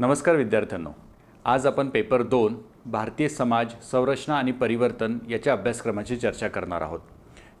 नमस्कार विद्यार्थ्यांनो. आज आपण पेपर दोन भारतीय समाज संरचना आणि परिवर्तन याच्या अभ्यासक्रमाची चर्चा करणार आहोत.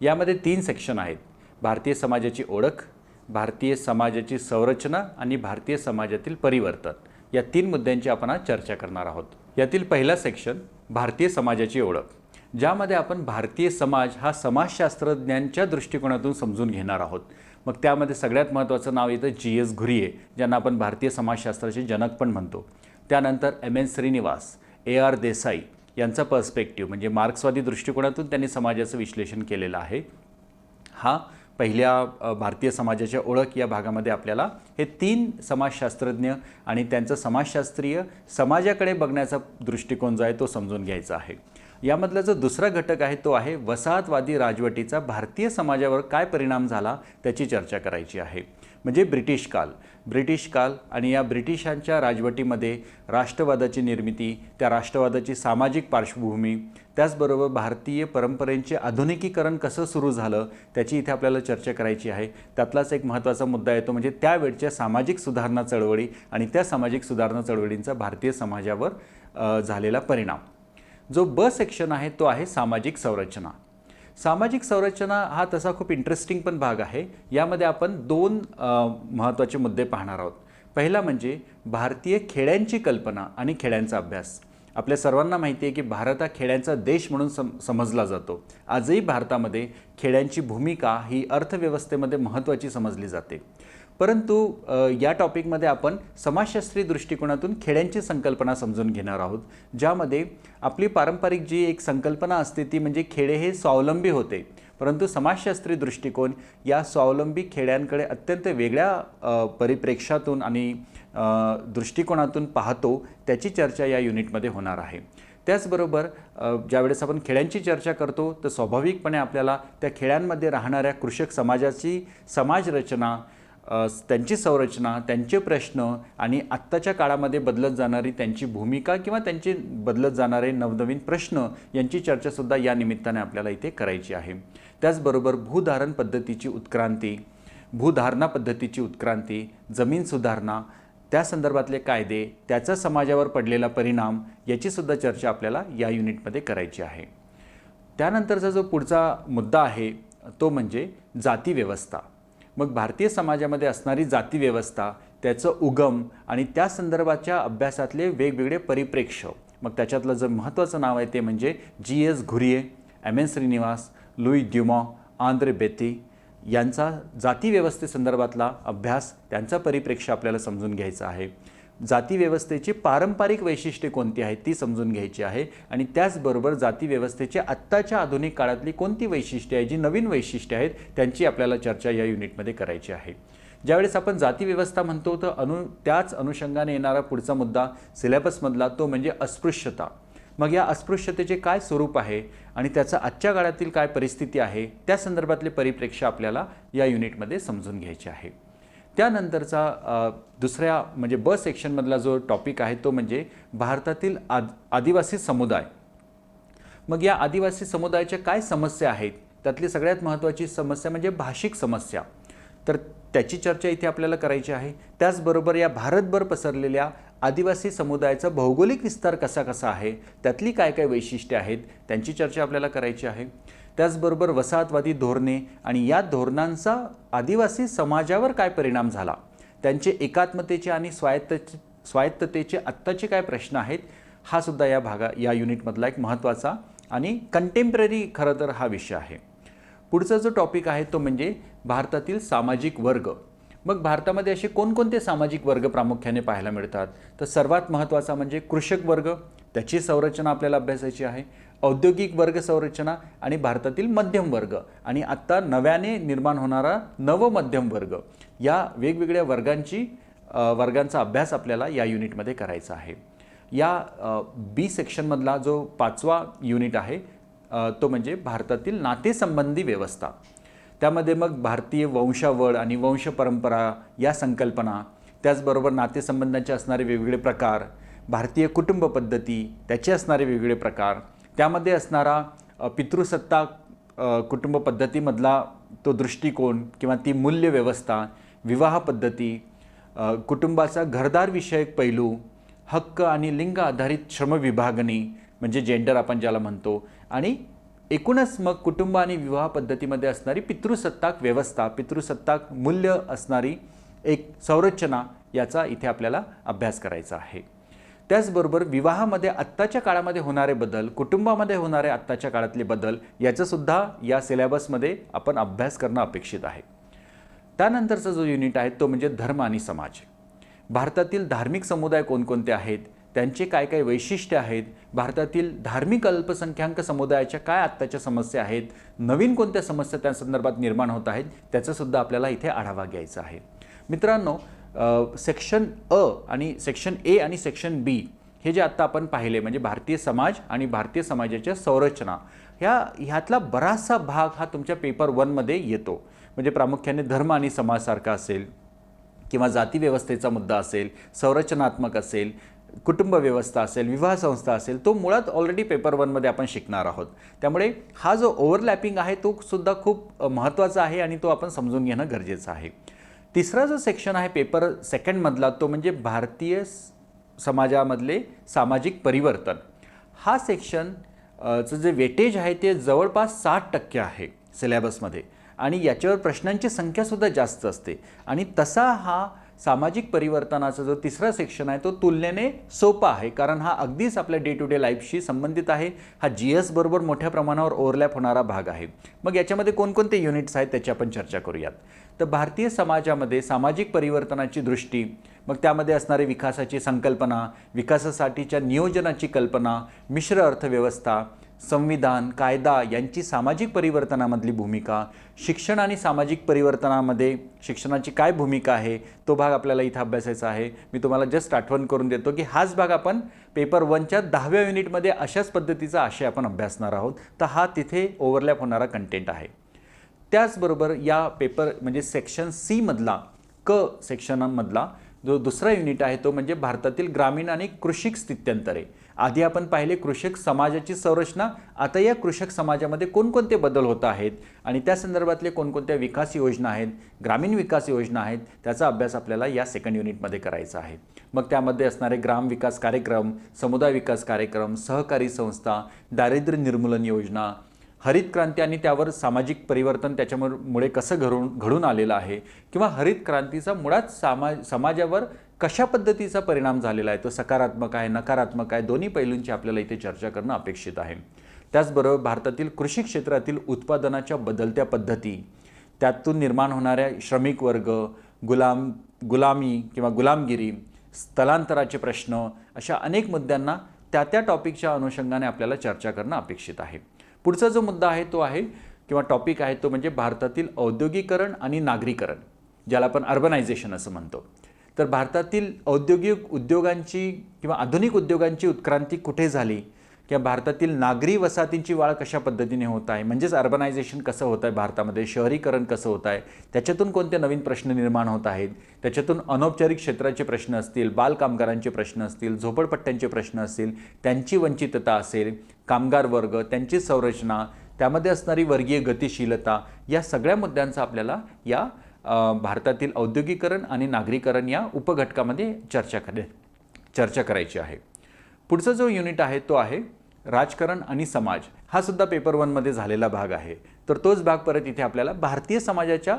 यामध्ये तीन सेक्शन आहेत. भारतीय समाजाची ओळख भारतीय समाजाची संरचना आणि भारतीय समाजातील परिवर्तन. या तीन मुद्द्यांची आपण आज चर्चा करणार आहोत. यातील पहिला सेक्शन भारतीय समाजाची ओळख. ज्यामध्ये आपण भारतीय समाज हा समाजशास्त्रज्ञांच्या दृष्टिकोनातून समजून घेणार आहोत. मग त्यामध्ये सगळ्यात महत्त्वाचं नाव येतं जी एस घुरिये ज्यांना आपण भारतीय समाजशास्त्राचे जनक पण म्हणतो. त्यानंतर M N Srinivas A R Desai यांचा पर्स्पेक्टिव्ह म्हणजे मार्क्सवादी दृष्टिकोनातून त्यांनी समाजाचं विश्लेषण केलेलं आहे. हा पहिल्या भारतीय समाजाच्या ओळख या भागामध्ये आपल्याला हे तीन समाजशास्त्रज्ञ आणि त्यांचं समाजशास्त्रीय समाजाकडे बघण्याचा दृष्टिकोन जो आहे तो समजून घ्यायचा आहे. यामधला जो दुसरा घटक आहे तो आहे वसाहतवादी राजवटीचा भारतीय समाजावर काय परिणाम झाला त्याची चर्चा करायची आहे. म्हणजे ब्रिटिश काल. ब्रिटिश काल आणि या ब्रिटिशांच्या राजवटीमध्ये राष्ट्रवादाची निर्मिती त्या राष्ट्रवादाची सामाजिक पार्श्वभूमी त्याचबरोबर भारतीय परंपरेंचे आधुनिकीकरण कसं सुरू झालं त्याची इथे आपल्याला चर्चा करायची आहे. त्यातलाच एक महत्त्वाचा मुद्दा येतो म्हणजे त्यावेळच्या सामाजिक सुधारणा चळवळी आणि त्या सामाजिक सुधारणा चळवळींचा भारतीय समाजावर झालेला परिणाम. जो ब सेक्शन आहे तो आहे सामाजिक संरचना. सामाजिक संरचना हा तसा खूप इंटरेस्टिंग पण भाग आहे. यामध्ये आपण दोन महत्त्वाचे मुद्दे पाहणार आहोत. पहिला म्हणजे भारतीय खेड्यांची कल्पना आणि खेड्यांचा अभ्यास. आपल्या सर्वांना माहिती आहे की भारत हा खेड्यांचा देश म्हणून सम समजला जातो. आजही भारतामध्ये खेड्यांची भूमिका ही अर्थव्यवस्थेमध्ये महत्त्वाची समजली जाते. परंतु या टॉपिकमध्ये आपण समाजशास्त्रीय दृष्टिकोनातून खेड्यांची संकल्पना समजून घेणार आहोत ज्यामध्ये आपली पारंपरिक जी एक संकल्पना असते ती म्हणजे खेडे हे स्वावलंबी होते. परंतु समाजशास्त्रीय दृष्टिकोन या स्वावलंबी खेड्यांकडे अत्यंत वेगळ्या परिप्रेक्षातून आणि दृष्टिकोनातून पाहतो त्याची चर्चा या युनिटमध्ये होणार आहे. त्याचबरोबर ज्यावेळेस आपण खेड्यांची चर्चा करतो तर स्वाभाविकपणे आपल्याला त्या खेड्यांमध्ये राहणाऱ्या कृषक समाजाची समाजरचना त्यांची संरचना त्यांचे प्रश्न आणि आत्ताच्या काळामध्ये बदलत जाणारी त्यांची भूमिका किंवा त्यांचे बदलत जाणारे नवनवीन प्रश्न यांची चर्चासुद्धा या निमित्ताने आपल्याला इथे करायची आहे. त्याचबरोबर भूधारण पद्धतीची उत्क्रांती भूधारणा पद्धतीची उत्क्रांती जमीन सुधारणा त्या संदर्भातले कायदे त्याचा समाजावर पडलेला परिणाम याचीसुद्धा चर्चा आपल्याला या युनिटमध्ये करायची आहे. त्यानंतरचा जो पुढचा मुद्दा आहे तो म्हणजे जाती व्यवस्था. मग भारतीय समाजामध्ये असणारी जातीव्यवस्था त्याचं उगम आणि त्या संदर्भाच्या अभ्यासातले वेगवेगळे परिप्रेक्ष्य. मग त्याच्यातलं जर महत्त्वाचं नाव आहे ते म्हणजे G S Ghurye M N Srinivas Louis Dumont Andre Beteille यांचा जातीव्यवस्थेसंदर्भातला अभ्यास त्यांचा परिप्रेक्ष्य आपल्याला समजून घ्यायचा आहे. जातीव्यवस्थेची पारंपरिक वैशिष्ट्ये कोणती आहेत ती समजून घ्यायची आहे. आणि त्याचबरोबर जातीव्यवस्थेची आत्ताच्या आधुनिक काळातली कोणती वैशिष्ट्ये आहे जी नवीन वैशिष्ट्ये आहेत त्यांची आपल्याला चर्चा या युनिटमध्ये करायची आहे. ज्यावेळेस आपण जातीव्यवस्था म्हणतो तर अनु त्याच अनुषंगाने येणारा पुढचा मुद्दा सिलेबसमधला तो म्हणजे अस्पृश्यता. मग या अस्पृश्यतेचे काय स्वरूप आहे आणि त्याचा आजच्या काळातील काय परिस्थिती आहे त्या संदर्भातले परिप्रेक्ष्य आपल्याला या युनिटमध्ये समजून घ्यायचे आहे. त्यानंतरचा दुसऱ्या म्हणजे ब सेक्शनमधला जो टॉपिक आहे तो म्हणजे भारतातील आद आदिवासी समुदाय. मग या आदिवासी समुदायाच्या काय समस्या आहेत? त्यातली सगळ्यात महत्त्वाची समस्या म्हणजे भाषिक समस्या. तर त्याची चर्चा इथे आपल्याला करायची आहे. त्याचबरोबर या भारतभर पसरलेल्या आदिवासी समुदायाचा भौगोलिक विस्तार कसा कसा आहे? त्यातली काय काय वैशिष्ट्ये आहेत? त्यांची चर्चा आपल्याला करायची आहे. त्याचबरोबर वसाहतवादी धोरणे आणि या धोरणांचा आदिवासी समाजावर काय परिणाम झाला? त्यांचे एकात्मतेचे आणि स्वायत्त स्वायत्ततेचे आत्ताचे काय प्रश्न आहेत? हा सुद्धा या भागा या युनिटमधला एक महत्त्वाचा आणि कंटेम्पररी खरं तर हा विषय आहे. पुढचा जो टॉपिक आहे तो म्हणजे भारतातील सामाजिक वर्ग. मग भारतामध्ये असे कोणकोणते सामाजिक वर्ग प्रामुख्याने पाहायला मिळतात? तर सर्वात महत्त्वाचा म्हणजे कृषक वर्ग. त्याची संरचना आपल्याला अभ्यासायची आहे. औद्योगिक वर्ग संरचना आणि भारतातील मध्यम वर्ग आणि आत्ता नव्याने निर्माण होणारा नव मध्यम वर्ग. या वेगवेगळ्या वर्गांची वर्गांचा अभ्यास आपल्याला या युनिटमध्ये करायचा आहे. या बी सेक्शनमधला जो पाचवा युनिट आहे तो म्हणजे भारतातील नातेसंबंधी व्यवस्था. त्यामध्ये मग भारतीय वंशावळ आणि वंश परंपरा या संकल्पना त्याचबरोबर नातेसंबंधांचे असणारे वेगवेगळे प्रकार भारतीय कुटुंब पद्धती त्याचे असणारे वेगवेगळे प्रकार त्यामध्ये असणारा पितृसत्ता पितृसत्ताक कुटुंब पद्धतीमधला तो दृष्टिकोन किंवा ती मूल्य व्यवस्था विवाह पद्धती कुटुंबाचा घरदार विषयक पैलू हक्क आणि लिंग आधारित श्रमविभागणी म्हणजे जेंडर आपण ज्याला म्हणतो आणि एकूणच मग कुटुंब आणि विवाह पद्धतीमध्ये असणारी पितृसत्ताक व्यवस्था पितृसत्ताक मूल्य असणारी एक संरचना याचा इथे आपल्याला अभ्यास करायचा आहे. त्याचबरोबर विवाहामध्ये आत्ताच्या काळामध्ये होणारे बदल कुटुंबामध्ये होणारे आत्ताच्या काळातले बदल याचासुद्धा या सिलेबसमध्ये आपण अभ्यास करणं अपेक्षित आहे. त्यानंतरचा जो युनिट आहे तो म्हणजे धर्म आणि समाज. भारतातील धार्मिक समुदाय कोणकोणते आहेत? त्यांचे काय काय वैशिष्ट्य आहेत? भारतातील धार्मिक अल्पसंख्याक समुदायाच्या काय आत्ताच्या समस्या आहेत? नवीन कोणत्या समस्या त्या संदर्भात निर्माण होत आहेत? त्याचासुद्धा आपल्याला इथे आढावा घ्यायचा आहे. मित्रांनो सेक्शन अ आणि सेक्शन ए आणि सेक्शन बी हे जे आत्ता आपण पाहिले म्हणजे भारतीय समाज आणि भारतीय समाजाच्या संरचना ह्या ह्यातला बराचसा भाग हा तुमच्या पेपर वनमध्ये येतो. म्हणजे प्रामुख्याने धर्म आणि समाजसारखा असेल किंवा जातीव्यवस्थेचा मुद्दा असेल संरचनात्मक असेल कुटुंब व्यवस्था असेल विवाह संस्था असेल तो मुळात ऑलरेडी पेपर वनमध्ये आपण शिकणार आहोत. त्यामुळे हा जो ओव्हरलॅपिंग आहे तो सुद्धा खूप महत्त्वाचा आहे आणि तो आपण समजून घेणं गरजेचं आहे. तिसरा जो सेक्शन आहे पेपर सेकंडमधला तो म्हणजे भारतीय स- समाजामधले सामाजिक परिवर्तन. हा सेक्शन चं जे वेटेज आहे ते जवळपास साठ टक्के आहे सिलेबसमध्ये आणि याच्यावर प्रश्नांची संख्यासुद्धा जास्त असते. आणि तसा हा सामाजिक परिवर्तनाचा जो तिसरा सेक्शन आहे तो तुलनेने सोपा आहे. कारण हा अगदीच आपल्या डे टू डे लाईफशी संबंधित आहे. हा जी एस बरोबर मोठ्या प्रमाणावर ओव्हरलॅप होणारा भाग आहे. मग याच्यामध्ये कोणकोणते युनिट्स आहेत त्याची आपण चर्चा करूयात. तर भारतीय समाजामध्ये सामाजिक परिवर्तनाची दृष्टी मग त्यामध्ये असणारे विकासाची संकल्पना विकासासाठीच्या नियोजनाची कल्पना मिश्र अर्थव्यवस्था संविधान कायदा यांची सामाजिक परिवर्तनामधली भूमिका शिक्षण आणि सामाजिक परिवर्तनामध्ये शिक्षणाची काय भूमिका आहे तो भाग आपल्याला इथं अभ्यासायचा आहे. मी तुम्हाला जस्ट आठवण करून देतो की हाच भाग आपण पेपर वनच्या दहाव्या युनिटमध्ये अशाच पद्धतीचा आशय आपण अभ्यासणार आहोत. तर हा तिथे ओव्हरलॅप होणारा कंटेंट आहे. त्याचबरोबर या पेपर म्हणजे सेक्शन सीमधला क सेक्शनमधला जो दुसरा युनिट आहे तो म्हणजे भारतातील ग्रामीण आणि कृषिक स्थित्यंतरे. आधी आपण पाहिले कृषक समाजाची संरचना आता या कृषक समाजामध्ये कोणकोणते बदल होत आहेत आणि त्या संदर्भातले कोणकोणत्या विकास योजना आहेत ग्रामीण विकास योजना आहेत त्याचा अभ्यास आपल्याला या सेकंड युनिटमध्ये करायचा आहे. मग त्यामध्ये असणारे ग्राम विकास कार्यक्रम समुदाय विकास कार्यक्रम सहकारी संस्था दारिद्र्य निर्मूलन योजना हरित क्रांती आणि त्यावर सामाजिक परिवर्तन त्याच्यामुळे कसं घडून घडून आलेलं आहे किंवा हरित क्रांतीचा मुळात सामा समाजावर कशा पद्धतीचा परिणाम झालेला आहे? तो सकारात्मक आहे नकारात्मक आहे? दोन्ही पैलूंची आपल्याला इथे चर्चा करणं अपेक्षित आहे. त्याचबरोबर भारतातील कृषी क्षेत्रातील उत्पादनाच्या बदलत्या पद्धती त्यातून निर्माण होणाऱ्या श्रमिक वर्ग गुलाम गुलामी किंवा गुलामगिरी स्थलांतराचे प्रश्न अशा अनेक मुद्द्यांना त्या त्या टॉपिकच्या अनुषंगाने आपल्याला चर्चा करणं अपेक्षित आहे. पुढचा जो मुद्दा आहे तो आहे किंवा टॉपिक आहे तो म्हणजे भारतातील औद्योगिकरण आणि नागरीकरण ज्याला आपण अर्बनायझेशन असं म्हणतो. तर भारतातील औद्योगिक उद्योगांची किंवा आधुनिक उद्योगांची उत्क्रांती कुठे झाली? किंवा भारतातील नागरी वसाहतींची वाढ कशा पद्धतीने होत आहे? म्हणजेच अर्बनायझेशन कसं होत आहे भारतामध्ये? शहरीकरण कसं होत आहे? त्याच्यातून कोणते नवीन प्रश्न निर्माण होत आहेत? त्याच्यातून अनौपचारिक क्षेत्राचे प्रश्न असतील बालकामगारांचे प्रश्न असतील झोपडपट्ट्यांचे प्रश्न असतील त्यांची वंचितता असेल कामगार वर्ग त्यांची संरचना त्यामध्ये असणारी वर्गीय गतिशीलता या सगळ्या मुद्द्यांचा आपल्याला या भारतातील औद्योगिकरण आणि नागरीकरण या उपघटकामध्ये चर्चा करे चर्चा करायची आहे. पुढचा जो युनिट आहे तो आहे राजकारण आणि समाज. हा सुद्धा पेपर वनमध्ये झालेला भाग आहे. तर तोच भाग परत इथे आपल्याला भारतीय समाजाच्या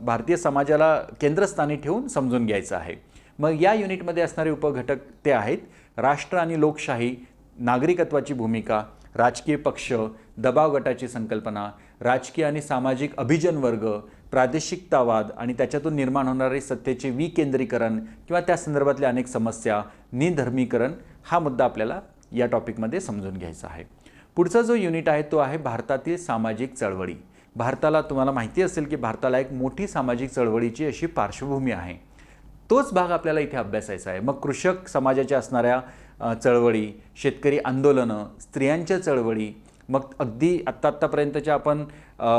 भारतीय समाजाला केंद्रस्थानी ठेवून समजून घ्यायचं आहे. मग या युनिटमध्ये असणारे उपघटक ते आहेत. राष्ट्र आणि लोकशाही नागरिकत्वाची भूमिका राजकीय पक्ष दबाव गटाची संकल्पना राजकीय आणि सामाजिक अभिजन वर्ग प्रादेशिकतावाद आणि त्याच्यातून निर्माण होणारे सत्तेचे विकेंद्रीकरण किंवा त्या संदर्भातल्या अनेक समस्या निधर्मीकरण हा मुद्दा आपल्याला या टॉपिकमध्ये समजून घ्यायचा आहे. पुढचा जो युनिट आहे तो आहे भारतातील सामाजिक चळवळी. भारताला तुम्हाला माहिती असेल की भारताला एक मोठी सामाजिक चळवळीची अशी पार्श्वभूमी आहे. तोच भाग आपल्याला इथे अभ्यासायचा आहे. मग कृषक समाजाच्या असणाऱ्या चळवळी शेतकरी आंदोलनं स्त्रियांच्या चळवळी मग अगदी आत्ता आत्तापर्यंतच्या आपण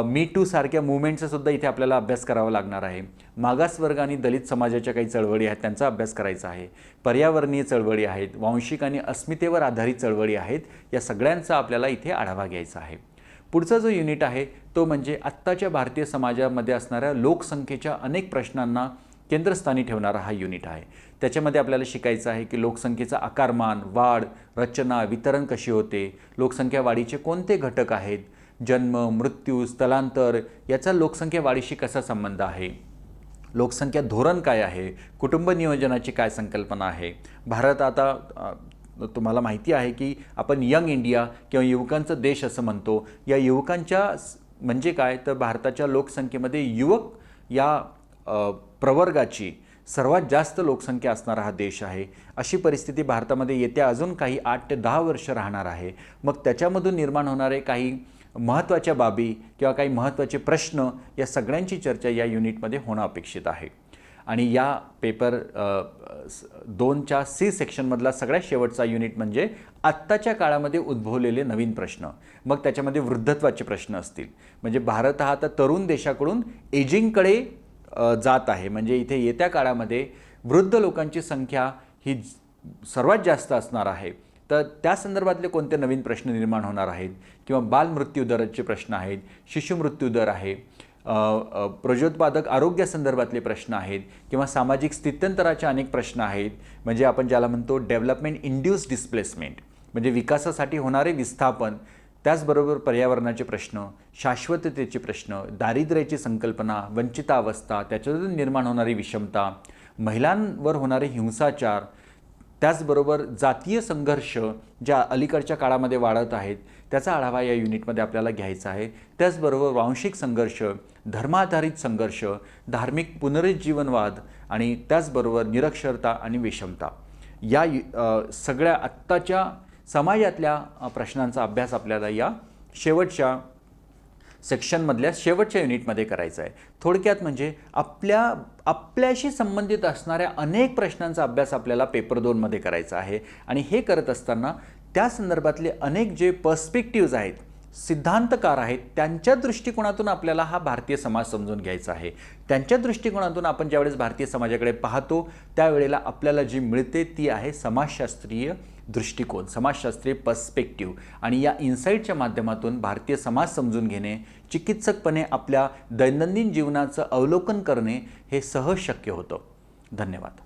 मी टू सारख्या मुवमेंटचासुद्धा इथे आपल्याला अभ्यास करावा लागणार आहे. मागासवर्ग आणि दलित समाजाच्या काही चळवळी आहेत त्यांचा अभ्यास करायचा आहे. पर्यावरणीय चळवळी आहेत वांशिक आणि अस्मितेवर आधारित चळवळी आहेत या सगळ्यांचा आपल्याला इथे आढावा घ्यायचा आहे. पुढचा जो युनिट आहे तो म्हणजे आत्ताच्या भारतीय समाजामध्ये असणाऱ्या लोकसंख्येच्या अनेक प्रश्नांना केंद्रस्थानी ठेवणारा हा युनिट आहे. त्याच्यामध्ये आपल्याला शिकायचं आहे की लोकसंख्येचा आकारमान वाढ रचना वितरण कशी होते लोकसंख्या वाढीचे कोणते घटक आहेत जन्म मृत्यू स्थलांतर याचा लोकसंख्या वाढीशी कसा संबंध आहे लोकसंख्या धोरण काय आहे कुटुंब नियोजनाची काय संकल्पना आहे. भारत आता तुम्हाला माहिती आहे की आपण यंग इंडिया किंवा युवकांचा देश असं म्हणतो. या युवकांच्या म्हणजे काय? तर भारताच्या लोकसंख्येमध्ये युवक या प्रवर्गाची सर्वात जास्त लोकसंख्या असणारा हा देश आहे. अशी परिस्थिती भारतामध्ये येत्या अजून काही आठ ते दहा वर्ष राहणार आहे. मग त्याच्यामधून निर्माण होणारे काही महत्त्वाच्या बाबी किंवा काही महत्त्वाचे प्रश्न या सगळ्यांची चर्चा या युनिटमध्ये होणं अपेक्षित आहे. आणि या पेपर दोनच्या सी सेक्शनमधला सगळ्यात शेवटचा युनिट म्हणजे आत्ताच्या काळामध्ये उद्भवलेले नवीन प्रश्न. मग त्याच्यामध्ये वृद्धत्वाचे प्रश्न असतील. म्हणजे भारत हा आता तरुण देशाकडून एजिंगकडे जात आहे. म्हणजे इथे येत्या काळामध्ये वृद्ध लोकांची संख्या ही सर्वात जास्त असणार आहे. तर त्या संदर्भातले कोणते नवीन प्रश्न निर्माण होणार आहेत? किंवा बालमृत्यू दराचे प्रश्न आहेत शिशुमृत्यू दर आहे प्रजोत्पादक आरोग्यासंदर्भातले प्रश्न आहेत किंवा सामाजिक स्थित्यंतराचे अनेक प्रश्न आहेत. म्हणजे आपण ज्याला म्हणतो डेव्हलपमेंट इंड्यूस डिस्प्लेसमेंट म्हणजे विकासासाठी होणारे विस्थापन त्याचबरोबर पर्यावरणाचे प्रश्न शाश्वततेचे प्रश्न दारिद्र्याची संकल्पना वंचितावस्था त्याच्यातून निर्माण होणारी विषमता महिलांवर होणारे हिंसाचार त्याचबरोबर जातीय संघर्ष ज्या अलीकडच्या काळामध्ये वाढत आहेत त्याचा आढावा या युनिटमध्ये आपल्याला घ्यायचा आहे. त्याचबरोबर वांशिक संघर्ष धर्माधारित संघर्ष धार्मिक पुनरुज्जीवनवाद आणि त्याचबरोबर निरक्षरता आणि विषमता. या सगळ्या आत्ताच्या समाजातल्या प्रश्नांचा अभ्यास आपल्याला या शेवटच्या सेक्शनमधल्या शेवटच्या युनिटमध्ये करायचं आहे. थोडक्यात म्हणजे आपल्या आपल्याशी संबंधित असणाऱ्या अनेक प्रश्नांचा अभ्यास आपल्याला पेपर दोनमध्ये करायचा आहे. आणि हे करत असताना त्या संदर्भातले अनेक जे पर्स्पेक्टिव्ज आहेत सिद्धांतकार आहेत त्यांच्या दृष्टिकोनातून आपल्याला हा भारतीय समाज समजून घ्यायचा आहे. त्यांच्या दृष्टिकोनातून आपण ज्यावेळेस भारतीय समाजाकडे पाहतो त्यावेळेला आपल्याला जी मिळते ती आहे समाजशास्त्रीय दृष्टिकोन समाजशास्त्रीय पर्स्पेक्टिव्ह आणि या इन्साईटच्या माध्यमातून भारतीय समाज समजून घेणे चिकित्सकपणे आपल्या दैनंदिन जीवनाचं अवलोकन करणे हे सहज शक्य होतं. धन्यवाद.